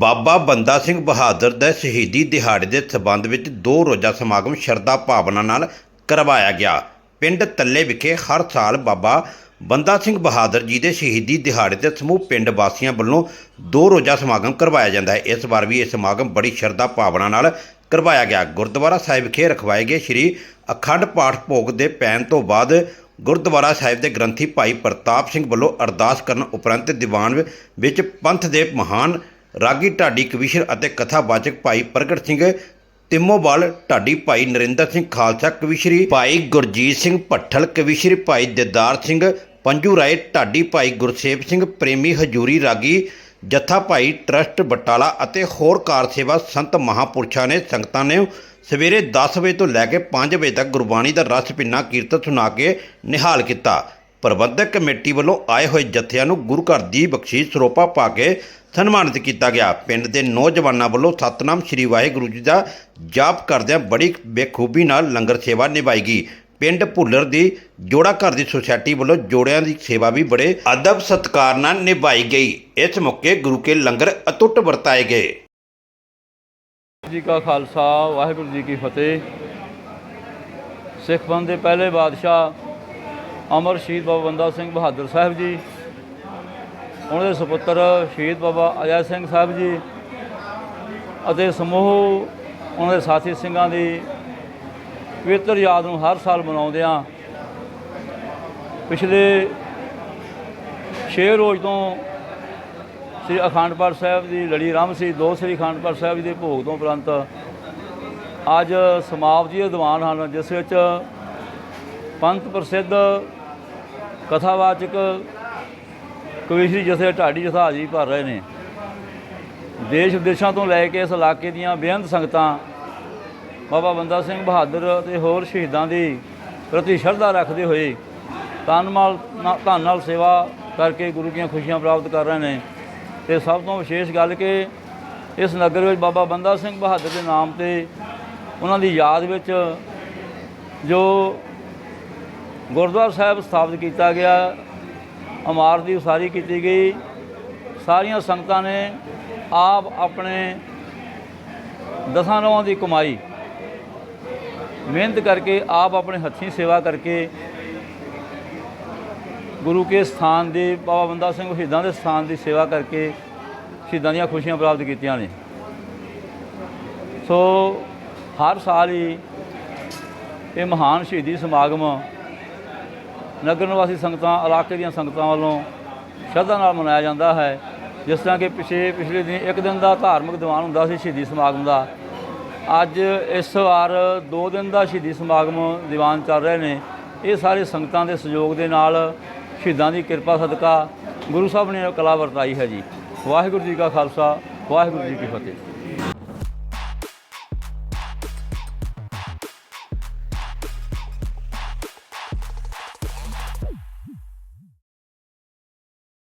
ਬਾਬਾ ਬੰਦਾ ਸਿੰਘ ਬਹਾਦਰ ਦੇ ਸ਼ਹੀਦੀ ਦਿਹਾੜੇ ਦੇ ਸਬੰਧ ਵਿੱਚ ਦੋ ਰੋਜ਼ਾ ਸਮਾਗਮ ਸ਼ਰਧਾ ਭਾਵਨਾ ਨਾਲ ਕਰਵਾਇਆ ਗਿਆ। ਪਿੰਡ ਤੱਲੇ ਵਿਖੇ ਹਰ ਸਾਲ ਬਾਬਾ ਬੰਦਾ ਸਿੰਘ ਬਹਾਦਰ ਜੀ ਦੇ ਸ਼ਹੀਦੀ ਦਿਹਾੜੇ ਤੇ ਸਮੂਹ ਪਿੰਡ ਵਾਸੀਆਂ ਵੱਲੋਂ ਦੋ ਰੋਜ਼ਾ ਸਮਾਗਮ ਕਰਵਾਇਆ ਜਾਂਦਾ ਹੈ। ਇਸ ਵਾਰ ਵੀ ਇਹ ਸਮਾਗਮ ਬੜੀ ਸ਼ਰਧਾ ਭਾਵਨਾ ਨਾਲ ਕਰਵਾਇਆ ਗਿਆ। ਗੁਰਦੁਆਰਾ ਸਾਹਿਬ ਵਿਖੇ ਰਖਵਾਏ ਗਏ ਸ੍ਰੀ ਅਖੰਡ ਪਾਠ ਭੋਗ ਦੇ ਪੈਣ ਤੋਂ ਬਾਅਦ ਗੁਰਦੁਆਰਾ ਸਾਹਿਬ ਦੇ ਗ੍ਰੰਥੀ ਭਾਈ ਪ੍ਰਤਾਪ ਸਿੰਘ ਵੱਲੋਂ ਅਰਦਾਸ ਕਰਨ ਉਪਰੰਤ ਦੀਵਾਨ ਵਿੱਚ ਪੰਥ ਦੇ ਮਹਾਨ ਰਾਗੀ ਢਾਡੀ ਕਵੀਸ਼ਰ ਅਤੇ ਕਥਾਵਾਚਕ ਭਾਈ ਪ੍ਰਗਟ ਸਿੰਘ, ਤਿੰਮੋਵਾਲ ਢਾਡੀ ਭਾਈ ਨਰਿੰਦਰ ਸਿੰਘ ਖਾਲਸਾ ਕਵੀਸ਼ਰੀ ਭਾਈ ਗੁਰਜੀਤ ਸਿੰਘ ਭੱਠਲ ਕਵੀਸ਼ਰੀ ਭਾਈ ਦਿਦਾਰ ਸਿੰਘ ਪੰਜੂ ਰਾਏ, ਢਾਡੀ ਭਾਈ ਗੁਰਸੇਵ ਸਿੰਘ ਪ੍ਰੇਮੀ ਹਜੂਰੀ ਰਾਗੀ, ਜਥਾ ਭਾਈ ਟਰਸਟ ਬਟਾਲਾ ਅਤੇ ਹੋਰ ਕਾਰ ਸੇਵਾ ਸੰਤ ਮਹਾਪੁਰਸ਼ਾਂ ਨੇ ਸੰਗਤਾਂ ਨੇ ਸਵੇਰੇ 10 ਵਜੇ ਤੋਂ ਲੈ ਕੇ 5 ਵਜੇ ਤੱਕ ਗੁਰਬਾਣੀ ਦਾ ਰਸ ਪਿੰਨਾ ਕੀਰਤਨ ਸੁਣਾ ਕੇ ਨਿਹਾਲ ਕੀਤਾ। ਪ੍ਰਬੰਧਕ ਕਮੇਟੀ ਵੱਲੋਂ ਆਏ ਹੋਏ ਜਥਿਆਂ ਨੂੰ ਗੁਰੂ ਘਰ ਦੀ ਬਖਸ਼ੀਸ਼ ਸਰੋਪਾ ਪਾ ਕੇ ਸਨਮਾਨਿਤ ਕੀਤਾ ਗਿਆ। ਪਿੰਡ ਦੇ ਨੌਜਵਾਨਾਂ ਵੱਲੋਂ ਸਤਨਾਮ ਸ੍ਰੀ ਵਾਹਿਗੁਰੂ ਜੀ ਦਾ ਜਾਪ ਕਰਦਿਆਂ ਬੜੀ ਬੇਖੂਬੀ ਨਾਲ ਲੰਗਰ ਸੇਵਾ ਨਿਭਾਈ ਗਈ। ਪਿੰਡ ਭੁੱਲਰ ਦੀ ਜੋੜਾ ਘਰ ਦੀ ਸੁਸਾਇਟੀ ਵੱਲੋਂ ਜੋੜਿਆਂ ਦੀ ਸੇਵਾ ਵੀ ਬੜੇ ਅਦਬ ਸਤਕਾਰ ਨਾਲ ਨਿਭਾਈ ਗਈ। ਇਸ ਮੌਕੇ ਗੁਰੂ ਕੇ ਲੰਗਰ ਅਟੁੱਟ ਵਰਤਾਏ ਗਏ। ਜੀ ਕਾ ਖਾਲਸਾ, ਵਾਹਿਗੁਰੂ ਜੀ ਕੀ ਫਤਿਹ। ਸਿੱਖ ਪੰਥ ਦੇ ਪਹਿਲੇ ਬਾਦਸ਼ਾਹ ਅਮਰ ਸ਼ਹੀਦ ਬਾਬਾ ਬੰਦਾ ਸਿੰਘ ਬਹਾਦਰ ਸਾਹਿਬ ਜੀ, ਉਹਨਾਂ ਦੇ ਸੁਪੁੱਤਰ ਸ਼ਹੀਦ ਬਾਬਾ ਅਜੈ ਸਿੰਘ ਸਾਹਿਬ ਜੀ ਅਤੇ ਸਮੂਹ ਉਹਨਾਂ ਦੇ ਸਾਥੀ ਸਿੰਘਾਂ ਦੀ ਪਵਿੱਤਰ ਯਾਦ ਨੂੰ ਹਰ ਸਾਲ ਮਨਾਉਂਦਿਆਂ ਪਿਛਲੇ 6 ਰੋਜ਼ ਤੋਂ ਸ੍ਰੀ ਅਖੰਡ ਪਾਠ ਸਾਹਿਬ ਦੀ ਲੜੀ ਰਾਮ ਸੀ, ਦੋ ਸ੍ਰੀ ਅਖੰਡ ਪਾਠ ਸਾਹਿਬ ਜੀ ਦੇ ਭੋਗ ਤੋਂ ਉਪਰੰਤ ਅੱਜ ਸਮਾਪਤੀ ਦੇ ਦੀਵਾਨ ਹਨ, ਜਿਸ ਵਿੱਚ ਪੰਥ ਪ੍ਰਸਿੱਧ ਕਥਾਵਾਚਕ ਕਵੀਸ਼ਰੀ ਜਥੇ ਢਾਡੀ ਜਥਾ ਜੀ ਭਰ ਰਹੇ ਨੇ। ਦੇਸ਼ ਵਿਦੇਸ਼ਾਂ ਤੋਂ ਲੈ ਕੇ ਇਸ ਇਲਾਕੇ ਦੀਆਂ ਬੇਅੰਤ ਸੰਗਤਾਂ, ਬਾਬਾ ਬੰਦਾ ਸਿੰਘ ਬਹਾਦਰ ਅਤੇ ਹੋਰ ਸ਼ਹੀਦਾਂ ਦੀ ਪ੍ਰਤੀ ਸ਼ਰਧਾ ਰੱਖਦੇ ਹੋਏ ਤਨ ਨਾਲ ਧਨ ਨਾਲ ਸੇਵਾ ਕਰਕੇ ਗੁਰੂ ਦੀਆਂ ਖੁਸ਼ੀਆਂ ਪ੍ਰਾਪਤ ਕਰ ਰਹੇ ਨੇ। ਤੇ ਸਭ ਤੋਂ ਵਿਸ਼ੇਸ਼ ਗੱਲ ਕਿ ਇਸ ਨਗਰ ਵਿੱਚ ਬਾਬਾ ਬੰਦਾ ਸਿੰਘ ਬਹਾਦਰ ਦੇ ਨਾਮ ਤੇ ਉਹਨਾਂ ਦੀ ਯਾਦ ਵਿੱਚ ਜੋ ਗੁਰਦੁਆਰਾ ਸਾਹਿਬ ਸਥਾਪਿਤ ਕੀਤਾ ਗਿਆ। ਇਮਾਰਤ ਦੀ ਉਸਾਰੀ ਕੀਤੀ ਗਈ। ਸਾਰੀਆਂ ਸੰਗਤਾਂ ਨੇ ਆਪ ਆਪਣੇ ਦਸਾਂ ਨੌਂ ਦੀ ਕਮਾਈ ਮਿਹਨਤ ਕਰਕੇ ਆਪ ਆਪਣੇ ਹੱਥੀਂ ਸੇਵਾ ਕਰਕੇ ਗੁਰੂ ਕੇ ਸਥਾਨ ਦੇ, ਬਾਬਾ ਬੰਦਾ ਸਿੰਘ ਸ਼ਹੀਦਾਂ ਦੇ ਸਥਾਨ ਦੀ ਸੇਵਾ ਕਰਕੇ ਸ਼ਹੀਦਾਂ ਦੀਆਂ ਖੁਸ਼ੀਆਂ ਪ੍ਰਾਪਤ ਕੀਤੀਆਂ ਨੇ। ਸੋ ਹਰ ਸਾਲ ਹੀ ਇਹ ਮਹਾਨ ਸ਼ਹੀਦੀ ਸਮਾਗਮ ਨਗਰ ਨਿਵਾਸੀ ਸੰਗਤਾਂ, ਇਲਾਕੇ ਦੀਆਂ ਸੰਗਤਾਂ ਵੱਲੋਂ ਸ਼ਰਧਾ ਨਾਲ ਮਨਾਇਆ ਜਾਂਦਾ ਹੈ। ਜਿਸ ਤਰ੍ਹਾਂ ਕਿ ਪਿਛੇ, ਪਿਛਲੇ ਦਿਨ ਇੱਕ ਦਿਨ ਦਾ ਧਾਰਮਿਕ ਦੀਵਾਨ ਹੁੰਦਾ ਸੀ ਸ਼ਹੀਦੀ ਸਮਾਗਮ ਦਾ। ਅੱਜ ਇਸ ਵਾਰ ਦੋ ਦਿਨ ਦਾ ਸ਼ਹੀਦੀ ਸਮਾਗਮ ਦੀਵਾਨ ਚੱਲ ਰਹੇ ਨੇ। ਇਹ ਸਾਰੇ ਸੰਗਤਾਂ ਦੇ ਸਹਿਯੋਗ ਦੇ ਨਾਲ ਸ਼ਹੀਦਾਂ ਦੀ ਕਿਰਪਾ, ਸਦਕਾ ਗੁਰੂ ਸਾਹਿਬ ਨੇ ਕਲਾ ਵਰਤਾਈ ਹੈ ਜੀ। ਵਾਹਿਗੁਰੂ ਜੀ ਕਾ ਖਾਲਸਾ, ਵਾਹਿਗੁਰੂ ਜੀ ਕੀ ਫਤਿਹ।